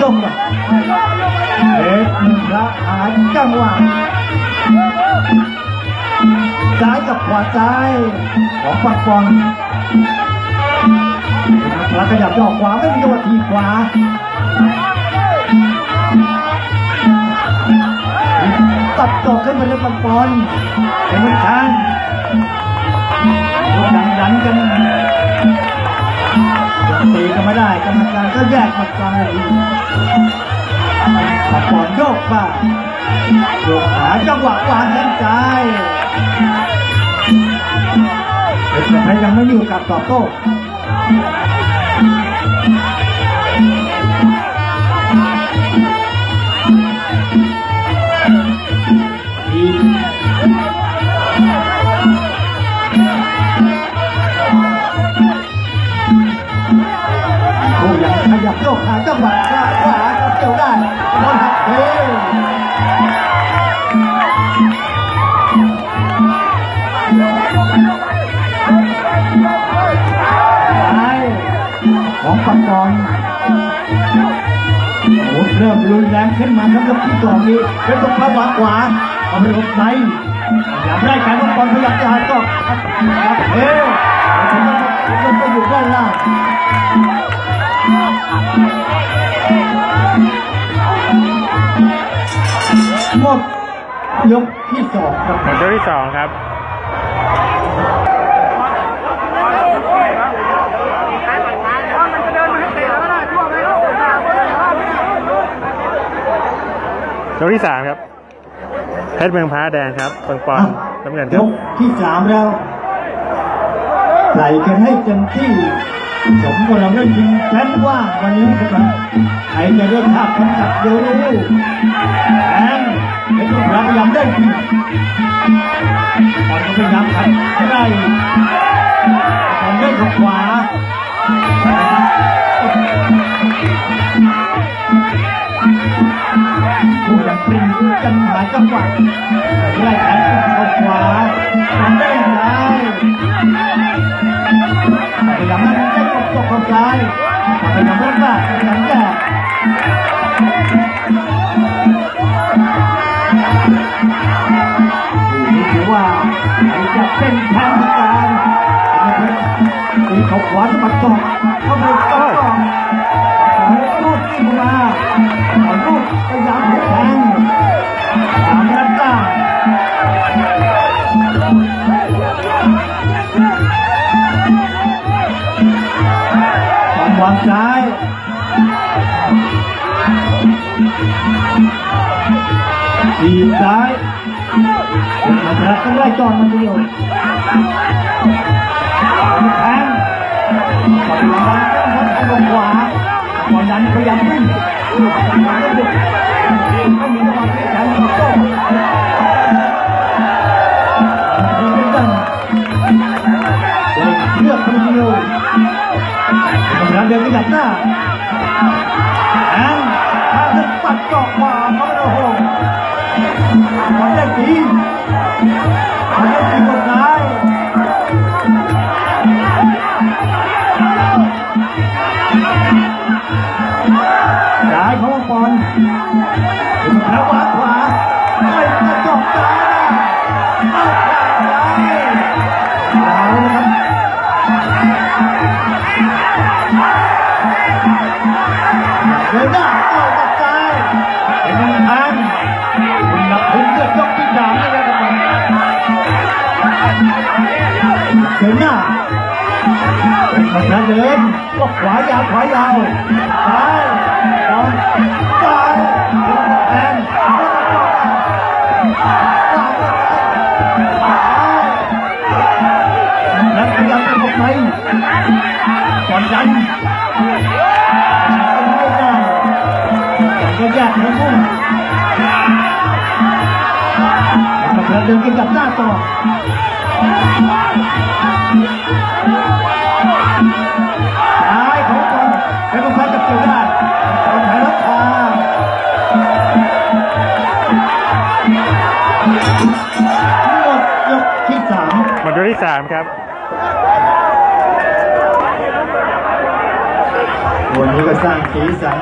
จมอะเอ็ดมึงพระหาจังหวะซ้ายกับขวาซ้ายของปักปอนพระขยับจะอกขวาไม่มีจังหวะทีขวาตัดตอกขึ้นไปเลยปังปอนเป็นมันช้า ไม่ได้กรรมการก็แยกมาไกลปังปอนโยกบ้าโยกหาจังหวะวางแขนซ้ายเป็นประเภทยังไม่อยู่กับตอบโต้ รุนแรงขึ้นมาครับยกที่สองนี้เป็นตรงขวาขวาเอาไปหลบในอยากได้การปังกรพยายามจะหาก็ครับเฮ้ยมันก็อยู่ด้านล่างหมดยกที่สองครับยกที่สองครับ ยกที่สามครับเพชรเมืองพ้าแดงครับปังปอนน้ำเงินคยรับกที่สามแล้วใส่กันให้เต็มที่สมกับเราได้ยิงแชมป์ว่างวันนี้ครับใครจะได้ภาพคำจับเดี๋ยวรู้แอนเป็นพยายามได้ดีตอนก็พยายามขัดให้ได้ตอนได้กับขวา จังหวะไล่แขนขึ้นเข้าขวาทำได้ยังไงพยายามให้ได้ตกตกเข้าซ้ายพยายามรักษาพยายามแยกนี่ถือว่าจะเป็นแชมป์การตีเขาขวาสะบัดศอกเข้าไปต่อขอลูกขึ้นมาขอลูกพยายามแทง วางซ้ายทีซ้ายมาแทงต้องไล่จอนมันเดียวแทงก่อนวาต้องพังขวาก่อนดันพยายามวิ่งมาก็บุกไม่มีจังหวะที่แทงต่อโต้ หน้าแอนถ้าจะปัดเจาะขวาเขาไม่โอ้โหมันได้ดีมันได้ดีกว่าซ้ายซ้ายของปอนถึงแล้ววา ดินหน้าเอาปัดซ้ายเป็นยังทางคุณนับถึงเกือบยกที่สามเลยนะครับเดินหน้าเป็นนะเดินก็ขวายาวขวายาวซ้ายบอลซ้าย ก็แยกทั้งคู่กำลังเดินกินกับหน้าต่อซ้ายของตนเป็นคนซ้ายกับเกี่ยวได้คนไทยรักษาหมดยกที่สามหมดยกที่สามครับวันนี้ก็สร้างสีสัน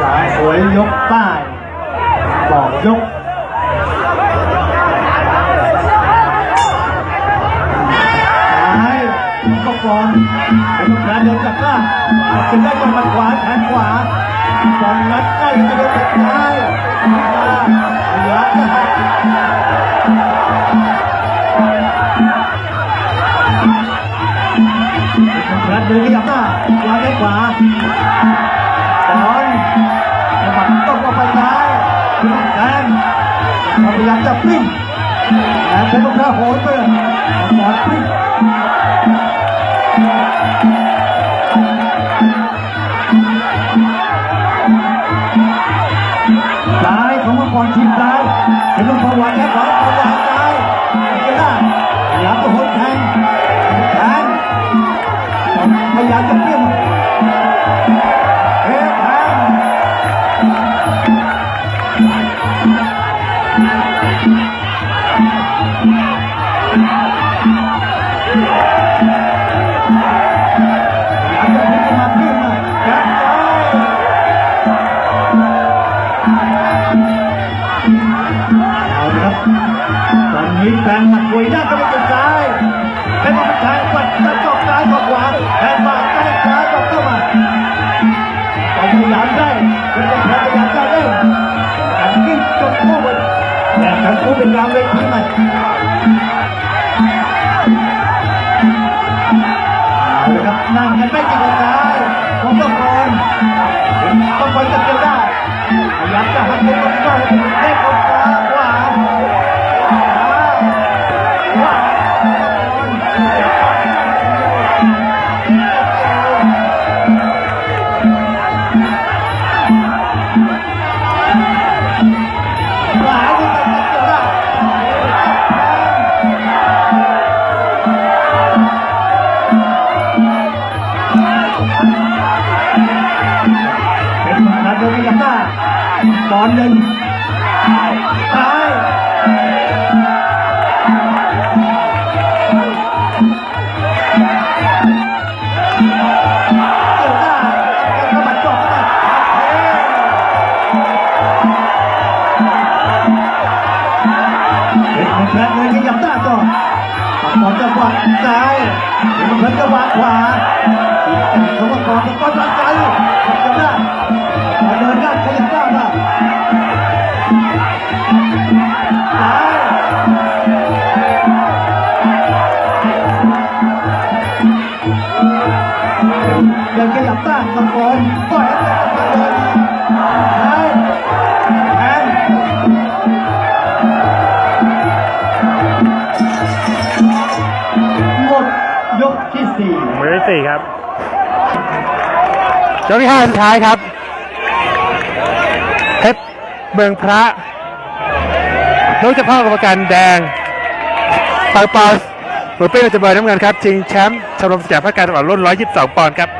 สายสวยยกป้ายบอกยกซ้ายก็ฟอนเป็นการเดินจับล่างจะได้ก็มาขวาแขนขวาฟอนนัดใกล้จะโดนจับซ้ายมาเหลือรัดเดินขยับหน้าวางแขนขวา หวะต้องก็ไปซ้ายแทงพยายามจะปิ้งแทงเป็นลูกค้าโหนเพื่อนฟอนปิ้งซ้ายของมังกรชิงซ้ายเห็นลูกพวานแค่ขวาพวานซ้ายจได้พยายามจะโหนแทงแทงพยายามจะ กูเป็นกลางเวทีใหม่นะครับนั่งกันไม่กินซ้ายของต้องกรต้องกรจะเกี่ยวได้พยายามจะหักมุมต้องกรเล่นามาเป็นของแพทย์เลยขยับหน้าก่อนบอลจังหวะซ้ายเป็นของแพทย์จังหวะขวาอีกแต่เขาว่าก่อนก็ต้อนใจจับได้ ที่สี่ครับยกที่ห้าสุดท้ายครับเพชรเมืองพระลูกเจ้าพ่อกรรมการแดงปังปอนหมือเป้เราจะเบอร์น้ำเงินครับชิงแชมป์ชมรมสยามพัฒการตลอดรุ่น 122 ปอนด์ครับ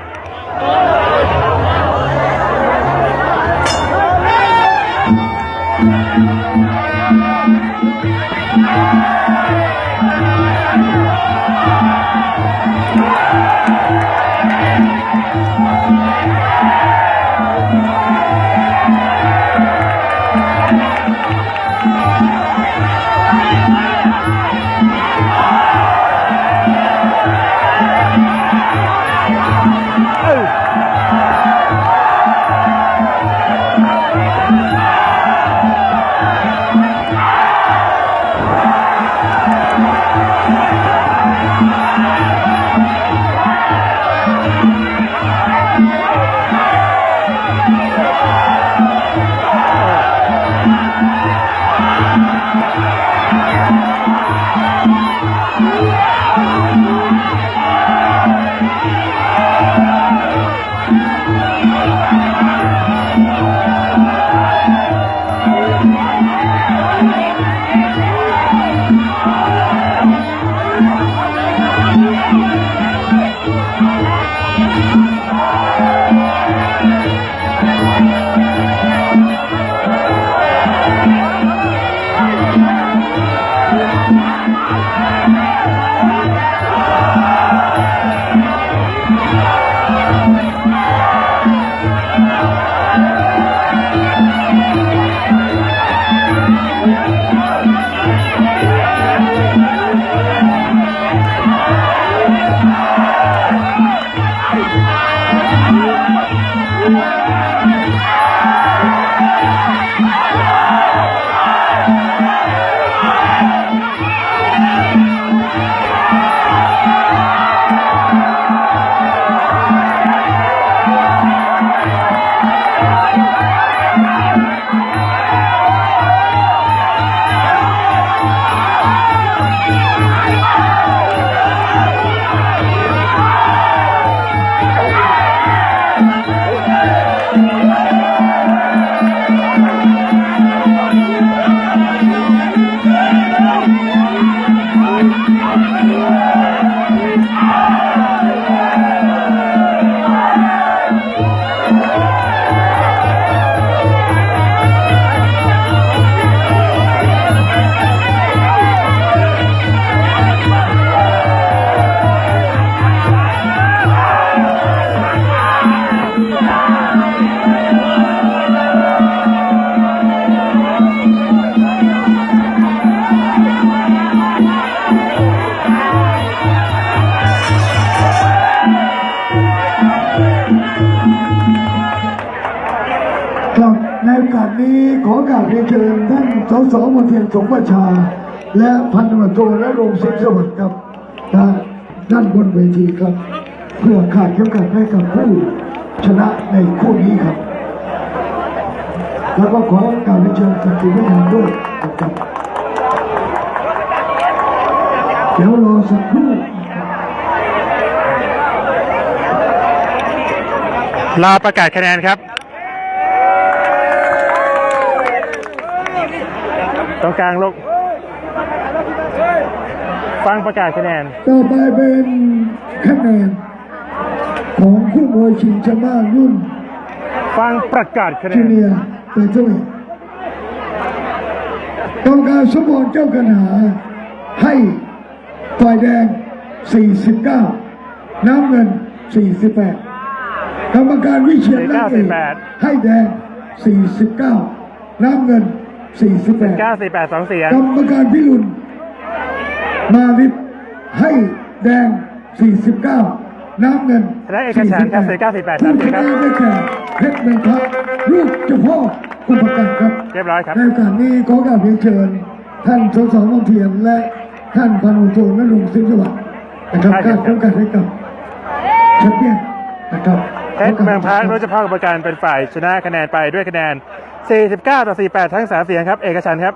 เรียนเชิญท่านสสมนเทียนสงประชา และพันตำรวจโทและรงศิลป์สวัสดิ์ครับด้านบนเวทีครับ เพื่อขาดเข็มขัดให้กับผู้ชนะในคู่นี้ครับ แล้วก็ขอกาบเรียนเชิญสักดิ์วิญญาณด้วยครับเดี๋ยวรอสักครู่รอประกาศคะแนนครับ ตรงกลางลูกฟังประกาศคะแนน ต่อไปเป็นคะแนนของคู่มวยชิงชนะรุ่นฟังประกาศคะแนจูนเนียร์เตอร์เทเวทกรรมการสมบูรณ์เจ้ากันหาให้ฝ่ายแดง 49 น้ำเงิน 48 กรรมการวิเชียรนักเอกให้แดง 49 น้ำเงิน 48 948 2เสียงกรรมการพิรุณมาลิปให้แดง 49 น้ำเงินและเอกฉันท์ครับ49 48 ผู้ชนะได้แก่เพชรเมืองพระลูกเจ้าพ่อกุมภกันครับ เรียบร้อยครับ ในโอกาสนี้ขอกราบเรียนเชิญ ท่านสสมงเทียนและท่านพันธุ์โทนรงค์สิงห์สวัสดิ์นะครับได้ครักาบ รป้องกันให้กับแชมเปี้ยนนะครับ เพชรเมืองพักโดยเฉพาะกรรมการเป็นฝ่ายชนะคะแนนไปด้วยคะแนน 49 ต่อ 48 ทั้ง 3 เสียงครับ เอกฉันครับ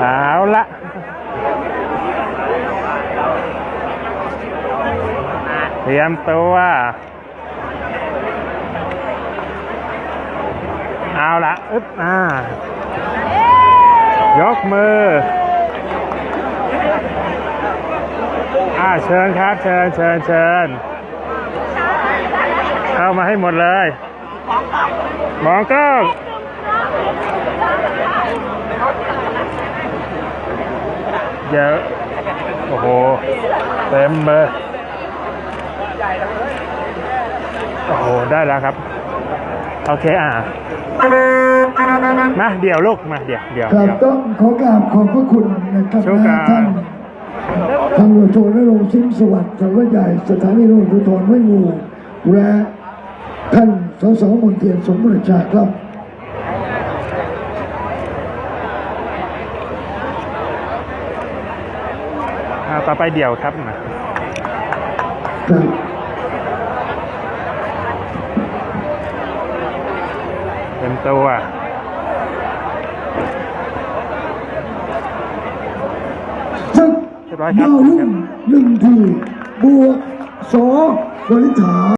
เอาละเตรียมตัว เอาละอึ๊บอ่ายกมืออ่าเชิญครับ เชิญเชิญเชิญ เข้ามาให้หมดเลย มองกล้องเยอะโอ้โห เต็มเลยโอ้โห ได้แล้วครับ โอเคอะ มาเดี๋ยวลูก มาเดี๋ยวเดี๋ยวครับเดี๋ยว ต้องขอกราบขอบพระคุณนะครับโชคดีนะท่านพันธุ์โทนรงค์สิงห์สวัสดิ์สารวัตรใหญ่สถานีตำรวจภูธรห้วยงูและ ท่านสสมนเทียนสมบูรณ์ชาครับอ่าต่อไปเดี๋ยวครับมาครับเป็นตัวสักเรียบร้อยครับดาวรุ่งหนึ่งทีบวกสองบริษฐา